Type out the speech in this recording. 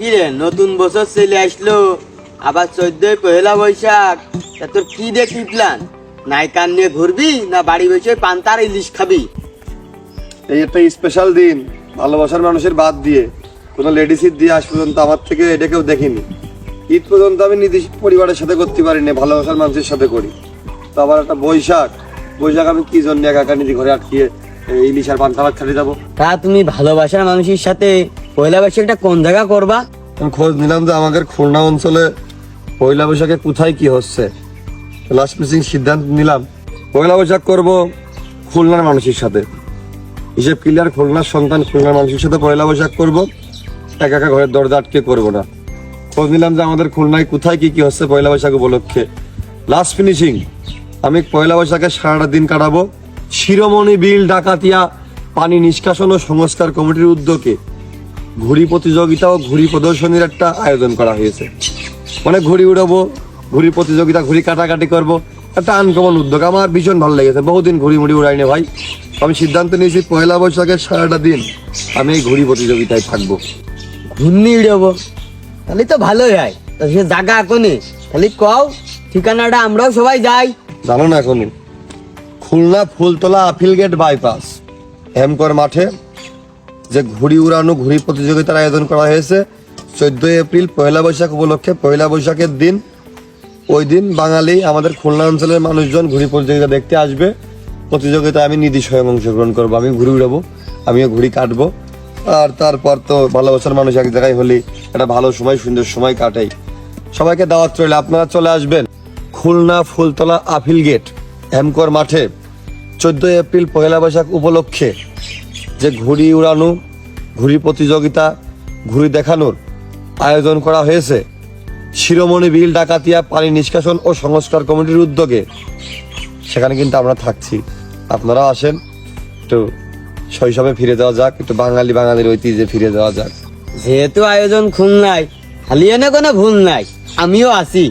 কি রে নতুন বছর চলে আসলো। আবার চোদ্দই পহেলা বৈশাখ। তা তোর কি দেখি প্ল্যান নাইকান নিয়ে ঘুরবি না বাড়ি বসে পান্তার ইলিশ খাবি? এই একটা স্পেশাল দিন। ভালোবাসার মানুষের বাদ দিয়ে। কোনো লেডিস ঈদ দিয়ে আজ পর্যন্ত আমার থেকে এটা কেউ দেখিনি। ঈদ পর্যন্ত আমি নিজের পরিবারের সাথে করতে পারি পারিনি ভালোবাসার মানুষের সাথে করি। তো আবার একটা বৈশাখ। বৈশাখ আমি কি জন্য একা একা নিজে ঘরে আটকিয়ে ইলিশ আর পান্তা ভাত খাতে যাব? তা তুমি ভালোবাসার মানুষের সাথে পয়লা বৈশাখটা কোন জায়গা করবা? আমি খোঁজ নিলাম যে আমাদের খুলনা অঞ্চলে পয়লা বৈশাখে কোথায় কি হচ্ছে। লাস্ট মিসিং সিদ্ধান্ত নিলাম। পয়লা বৈশাখ করব খুলনার মানুষের সাথে। হিসেব ক্লিয়ার, খুলনার সন্তান খুলনার মানুষের সাথে পয়লা বৈশাখ করব। একা একা ঘরের দরজা আটকে করব না। খোঁজ নিলাম যে আমাদের খুলনায় কোথায় কি কি হচ্ছে পয়লা বৈশাখ উপলক্ষে। লাস্ট ফিনিশিং, আমি পয়লা বৈশাখে সারাটা দিন কাটাবো। শিরোমণি বিল, ডাকাতিয়া, পানি নিষ্কাশন ও সংস্কার কমিটির উদ্যোগে ঘুড়ি প্রতিযোগিতা ও ঘুড়ি প্রদর্শনীর একটা আয়োজন করা হয়েছে। মানে ঘুড়ি উড়াবো ঘুড়ি প্রতিযোগিতা ঘুড়ি কাটাকাটি করব একটা আনকমন উদ্যোগ। আমার ভীষণ ভালো লেগেছে বহুদিন ঘুড়ি মুড়ি উড়াইনি ভাই। আমি সিদ্ধান্ত নিয়েছি পয়লা বৈশাখের সারাটা দিন আমি এই ঘুড়ি প্রতিযোগিতায় থাকব। ঘূর্ণি উড়াবো? তাহলে তো ভালোই হয়। তা সে জায়গা এখনই। তাহলে কও ঠিকানাটা আমরাও সবাই যাই। জানো না এখনই Khulna Phultala appeal gate bypass হেমকর মাঠে। যে ঘুড়ি উড়ানো, ঘুড়ি প্রতিযোগিতার আয়োজন করা হয়েছে। চোদ্দই এপ্রিল পয়লা বৈশাখ উপলক্ষে, পয়লা বৈশাখের দিন, ওই দিন বাঙালি আমাদের খুলনা অঞ্চলের মানুষজন ঘুড়ি প্রতিযোগিতা দেখতে আসবে। প্রতিযোগিতায় আমি নিধি স্বয়ং অংশগ্রহণ করব, আমি ঘুড়ি উড়াবো, আমিও ঘুড়ি কাটবো। আর তারপর তো ভালোবাসার মানুষ এক জায়গায় হলে একটা ভালো সময়, সুন্দর সময় কাটাই। সবাইকে দাওয়াত রইলে, আপনারা চলে আসবেন খুলনা ফুলতলা আপিল গেট, হেমকর মাঠে। চোদ্দই এপ্রিল পয়লা বৈশাখ উপলক্ষে যে ঘুড়ি উড়ানো, ঘুড়ি প্রতিযোগিতা, ঘুড়ি দেখানোর আয়োজন করা হয়েছে। শিরোমণি বিল, ডাকাতিয়া, পানি নিষ্কাশন ও সংস্কার কমিটির উদ্যোগে। সেখানে কিন্তু আমরা থাকছি। আপনারাও আসেন। একটু শৈশবে ফিরে যাওয়া যাক, একটু বাঙালি বাঙালির ঐতিহ্যে ফিরে যাওয়া যাক। যেহেতু আয়োজন খুলনায় খালি এনে কোনো ভুল নাই, আমিও আছি।